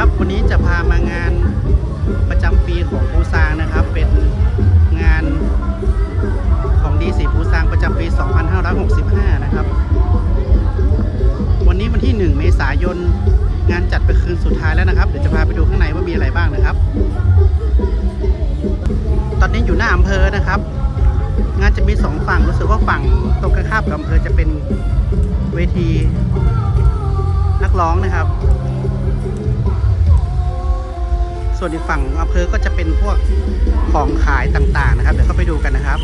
ครับ วันนี้จะพามางานประจำปีของภูซางนะครับ เป็นงานของดีสีภูซางประจำปี 2565 นะครับ วันนี้วันที่ 1 เมษายน งานจัดไปคืนสุดท้ายแล้วนะครับ เดี๋ยวจะพาไปดูข้างในว่ามีอะไรบ้างนะครับ ตอนนี้อยู่หน้าอำเภอนะครับ งานจะมีสองฝั่งรู้สึกว่าฝั่งตรงกันข้ามกับอำเภอจะเป็นเวทีนักร้องนะครับ ส่วนอีกฝั่งอำเภอก็จะเป็นพวกของขายต่างๆนะครับ เดี๋ยวเข้าไปดูกันนะครับ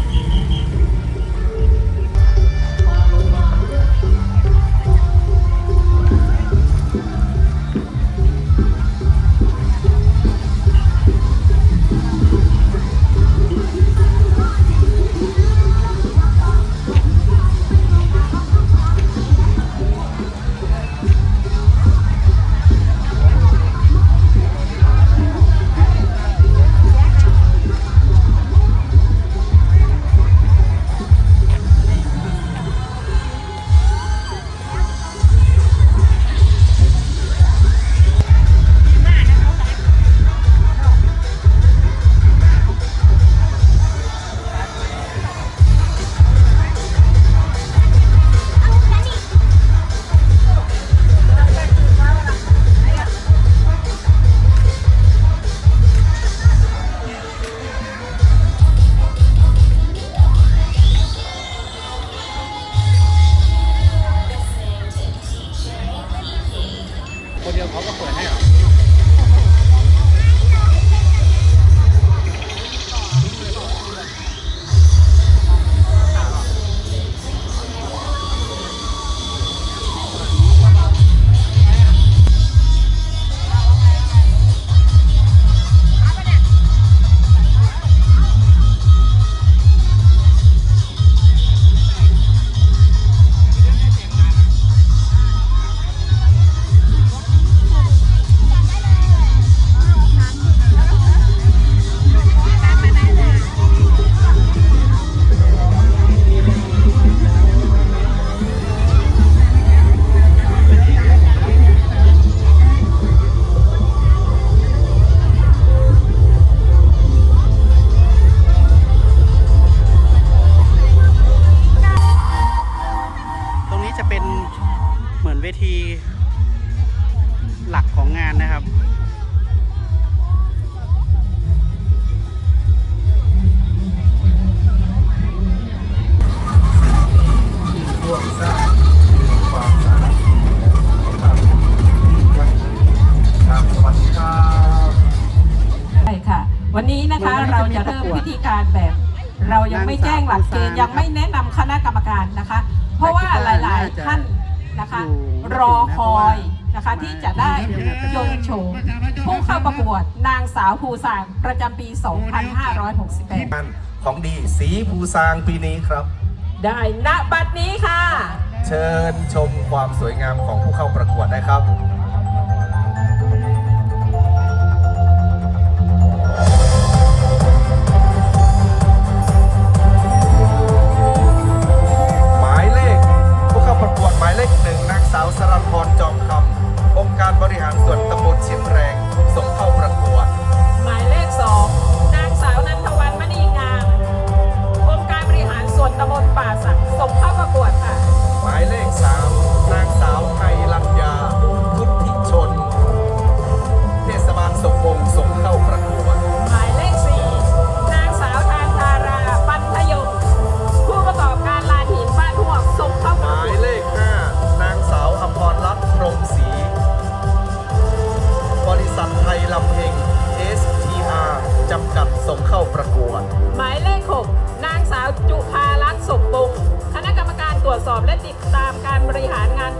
หลักเกณฑ์นางสาวยังไม่แนะนำคณะกรรมการนะคะ เพราะว่าหลาย ๆ ท่านนะคะอยู่รอคอยนะคะที่จะได้ยนต์โฉมผู้เข้าประกวดนางสาวภูสางประจำปี 2568 งานของดีสีภูซางปีนี้ครับ ได้ณบัดนี้ค่ะ เชิญชมความสวยงามของผู้เข้าประกวดได้ครับ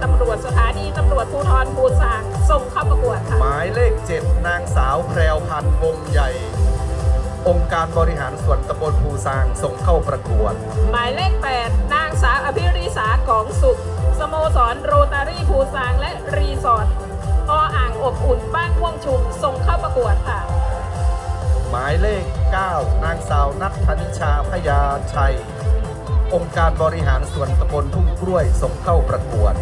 ตำรวจสถานีตำรวจภูธรภูสางส่งเข้าประกวดค่ะ หมายเลข7นางสาวแพรวพันธ์วงใหญ่ องค์การบริหารส่วนตำบลภูซางส่งเข้าประกวด หมายเลข 8 นางสาวอภิริสากองสุข สโมสรโรตารี่ภูซางและรีสอร์ทออ่างอบอุ่นบ้านม่วงชุมส่งเข้าประกวดค่ะ หมายเลข 9 นางสาวนัทธนิชาพยาชัย องค์การบริหารส่วนตำบลทุ่งกล้วยส่งเข้าประกวด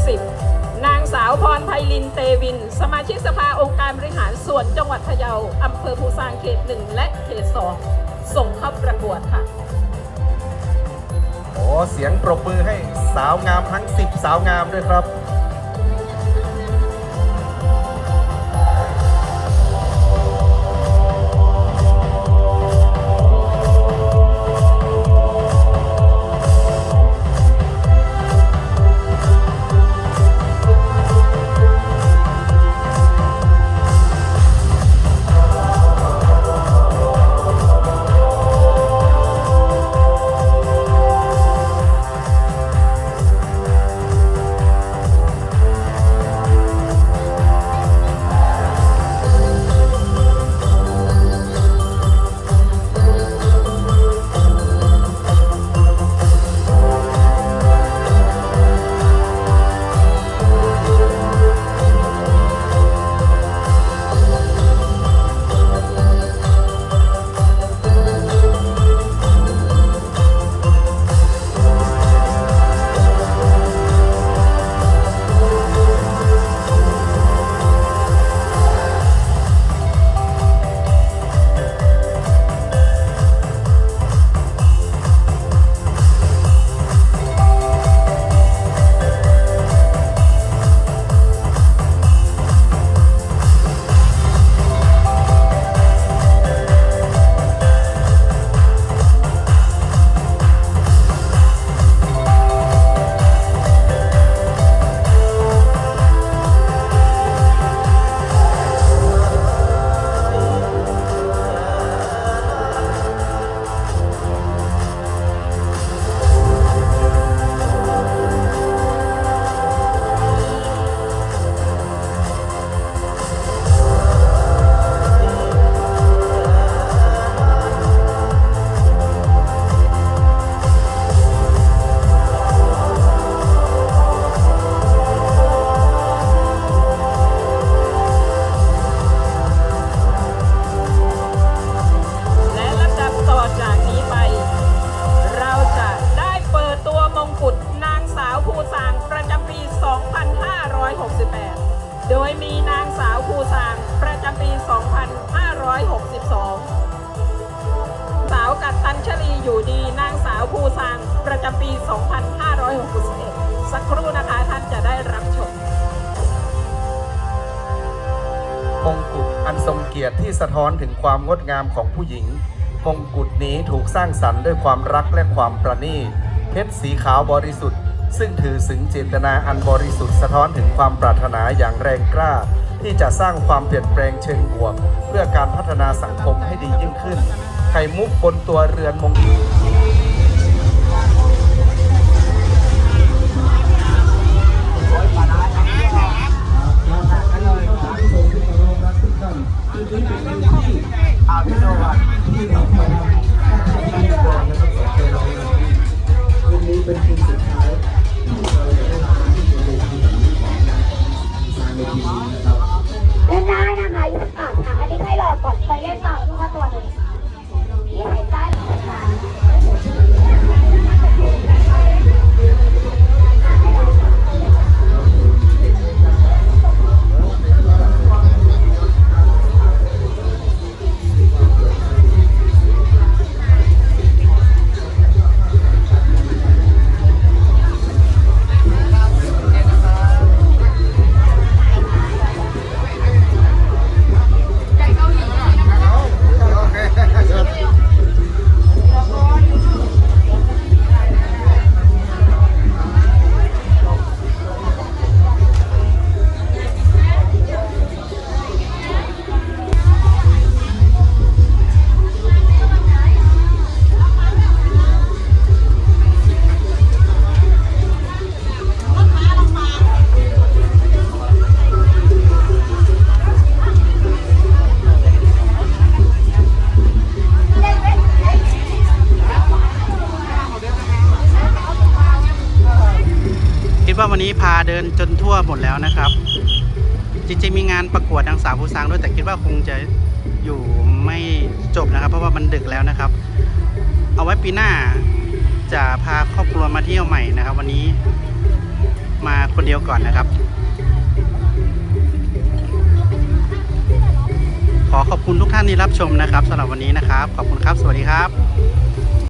60นางสาวพรไพลินเตวิน สมาชิกสภาองค์การบริหารส่วนจังหวัดพะเยาอำเภอภูซางเขตหนึ่งและเขตสองส่งเข้าประกวดค่ะ โอ้เสียงปรบมือให้สาวงามทั้ง 10 สาวงามด้วยครับ อยู่ดี นางสาวภูสางประจำปี 2561 สักครู่นะคะท่านจะได้รับชมมงกุฎอันทรงเกียรติที่สะท้อนถึงความงดงามของผู้หญิงมงกุฎนี้ถูกสร้างสรรค์ด้วยความรักและความประณีตเพชรสีขาวบริสุทธิ์ ซึ่งถือสึงเจตนาอันบริสุทธิ์สะท้อนถึงความปรารถนาอย่างแรงกล้า ที่จะสร้างความเปลี่ยนแปลงเชิงบวก เพื่อการพัฒนาสังคมให้ดียิ่งขึ้น ไข่มุกบนตัวเรือนมง นี้พาเดินจนทั่วหมดแล้วนะครับ จริงๆมีงานประกวดนางสาวผู้สร้างด้วยแต่คิดว่าคงจะอยู่ไม่จบนะครับ เพราะว่ามันดึกแล้วนะครับ เอาไว้ปีหน้าจะพาครอบครัวมาเที่ยวใหม่นะครับ วันนี้มาคนเดียวก่อนนะครับ ขอขอบคุณทุกท่านที่รับชมนะครับสำหรับวันนี้นะครับ ขอบคุณครับ สวัสดีครับ